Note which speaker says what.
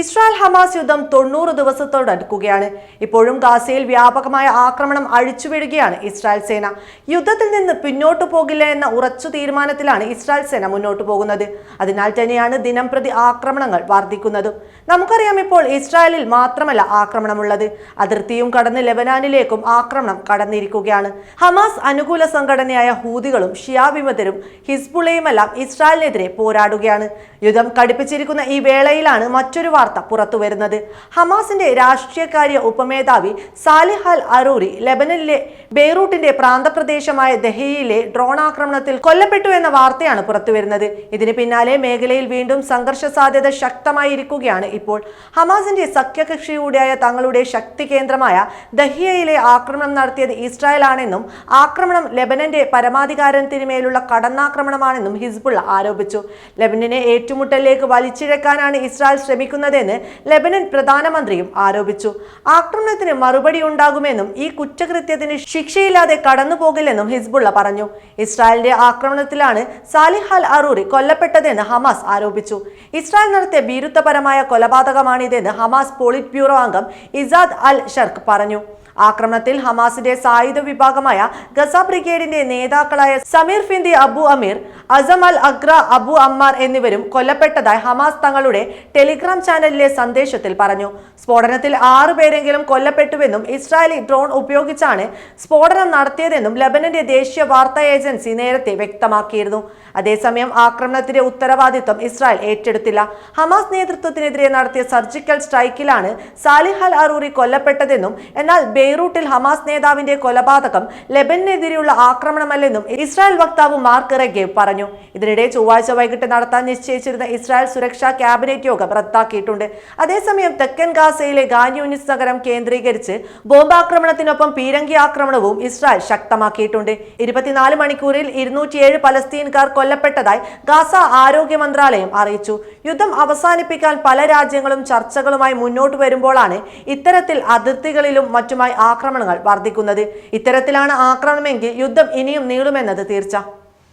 Speaker 1: Israel Hamas യുദ്ധം തൊണ്ണൂറ് ദിവസത്തോടടുക്കുകയാണ് ഇപ്പോഴും ഗാസയിൽ വ്യാപകമായ ആക്രമണം അഴിച്ചുവിടുകയാണ് ഇസ്രായേൽ സേന. യുദ്ധത്തിൽ നിന്ന് പിന്നോട്ടു പോകില്ല എന്ന ഉറച്ചു തീരുമാനത്തിലാണ് ഇസ്രായേൽ സേന മുന്നോട്ടു പോകുന്നത്. അതിനാൽ തന്നെയാണ് ദിനം പ്രതി ആക്രമണങ്ങൾ വർദ്ധിക്കുന്നതും നമുക്കറിയാം ഇപ്പോൾ ഇസ്രായേലിൽ മാത്രമല്ല ആക്രമണമുള്ളത്. അതിർത്തിയും കടന്ന് ലെബനാനിലേക്കും ആക്രമണം കടന്നിരിക്കുകയാണ്. ഹമാസ് അനുകൂല സംഘടനയായ ഹൂതികളും ഷിയാ വിമതരും ഹിസ്ബുളയുമെല്ലാം ഇസ്രായേലിനെതിരെ പോരാടുകയാണ്. യുദ്ധം കടുപ്പിച്ചിരിക്കുന്ന ഈ വേളയിലാണ് മറ്റൊരു വാർത്ത പുറത്തുവരുന്നത് ഹമാസിന്റെ രാഷ്ട്രീയകാര്യ ഉപമേധാവി സാലിഹ് അൽ അറൂരി ലെബനനിലെ ബെയ്റൂട്ടിന്റെ പ്രാന്തപ്രദേശമായ ദഹയിലെ ഡ്രോൺ ആക്രമണത്തിൽ കൊല്ലപ്പെട്ടു എന്ന വാർത്തയാണ് പുറത്തുവരുന്നത് ഇതിന് പിന്നാലെ മേഖലയിൽ വീണ്ടും സംഘർഷ സാധ്യത ശക്തമായിരിക്കുകയാണ് ഇപ്പോൾ. ഹമാസിന്റെ സഖ്യകക്ഷിയുടെയായ തങ്ങളുടെ ശക്തി കേന്ദ്രമായ ദഹിയയിലെ ആക്രമണം നടത്തിയത് ഇസ്രായേൽ ആണെന്നും ആക്രമണം ലെബനന്റെ പരമാധികാരത്തിന് മേലുള്ള കടന്നാക്രമണമാണെന്നും ഹിസ്ബുള്ള ആരോപിച്ചു. ലെബനനെ ഏറ്റുമുട്ടലിലേക്ക് വലിച്ചിഴക്കാനാണ് ഇസ്രായേൽ ശ്രമിക്കുന്നതെന്ന് ലെബനൻ പ്രധാനമന്ത്രിയും ആരോപിച്ചു. ആക്രമണത്തിന് മറുപടി ഉണ്ടാകുമെന്നും ഈ കുറ്റകൃത്യത്തിന് ശിക്ഷയില്ലാതെ കടന്നുപോകില്ലെന്നും ഹിസ്ബുള്ള പറഞ്ഞു. ഇസ്രായേലിന്റെ ആക്രമണത്തിലാണ് സാലിഹ് അൽ അറൂറി കൊല്ലപ്പെട്ടതെന്ന് ഹമാസ് ആരോപിച്ചു. ഇസ്രായേൽ നടത്തിയ ഭീരുത്വപരമായ കൊലപാതകമാണിതെന്ന് ഹമാസ് പോളിറ്റ് ബ്യൂറോ അംഗം ഇസാദ് അൽ ഷർക്ക് പറഞ്ഞു. ആക്രമണത്തിൽ ഹമാസിന്റെ സായുധ വിഭാഗമായ ഗസ ബ്രിഗേഡിന്റെ നേതാക്കളായ സമീർ ഫിന്ദി അബു അമീർ അസം അൽ അഗ്ര അബു അമ്മാർ എന്നിവരും കൊല്ലപ്പെട്ടതായി ഹമാസ് തങ്ങളുടെ ടെലിഗ്രാം ചാനലിലെ സന്ദേശത്തിൽ പറഞ്ഞു. സ്ഫോടനത്തിൽ ആറു പേരെങ്കിലും കൊല്ലപ്പെട്ടുവെന്നും ഇസ്രായേലി ഡ്രോൺ ഉപയോഗിച്ചാണ് സ്ഫോടനം നടത്തിയതെന്നും ലബനന്റെ ദേശീയ വാർത്താ ഏജൻസി നേരത്തെ വ്യക്തമാക്കിയിരുന്നു. അതേസമയം ആക്രമണത്തിന്റെ ഉത്തരവാദിത്വം ഇസ്രായേൽ ഏറ്റെടുത്തില്ല. ഹമാസ് നേതൃത്വത്തിനെതിരെ നടത്തിയ സർജിക്കൽ സ്ട്രൈക്കിലാണ് സാലിഹ് അൽ അറൂറി കൊല്ലപ്പെട്ടതെന്നും എന്നാൽ ബെയ്റൂട്ടിൽ ഹമാസ് നേതാവിന്റെ കൊലപാതകം ലെബനെതിരെയുള്ള ആക്രമണമല്ലെന്നും ഇസ്രായേൽ വക്താവ് മാർക്ക് റെഗേവ് പറഞ്ഞു. ഇതിനിടെ ചൊവ്വാഴ്ച വൈകിട്ട് നടത്താൻ നിശ്ചയിച്ചിരുന്ന ഇസ്രായേൽ സുരക്ഷാ ക്യാബിനറ്റ് യോഗം റദ്ദാക്കിയിട്ടുണ്ട്. അതേസമയം തെക്കൻ ഗാസയിലെ ഗാന്യൂനിസ് നഗരം കേന്ദ്രീകരിച്ച് ബോംബാക്രമണത്തിനൊപ്പം പീരങ്കി ആക്രമണവും ഇസ്രായേൽ ശക്തമാക്കിയിട്ടുണ്ട്. ഇരുപത്തിനാല് മണിക്കൂറിൽ ഇരുന്നൂറ്റിയേഴ് പലസ്തീൻകാർ കൊല്ലപ്പെട്ടതായി ഗാസ ആരോഗ്യ മന്ത്രാലയം അറിയിച്ചു. യുദ്ധം അവസാനിപ്പിക്കാൻ പല രാജ്യങ്ങളും ചർച്ചകളുമായി മുന്നോട്ട് വരുമ്പോഴാണ് ഇത്തരത്തിൽ അതിർത്തികളിലും മറ്റുമായി ആക്രമണങ്ങൾ വർദ്ധിക്കുന്നത്. ഇത്തരത്തിലാണ് ആക്രമണമെങ്കിൽ യുദ്ധം ഇനിയും നീളുമെന്നത് തീർച്ച.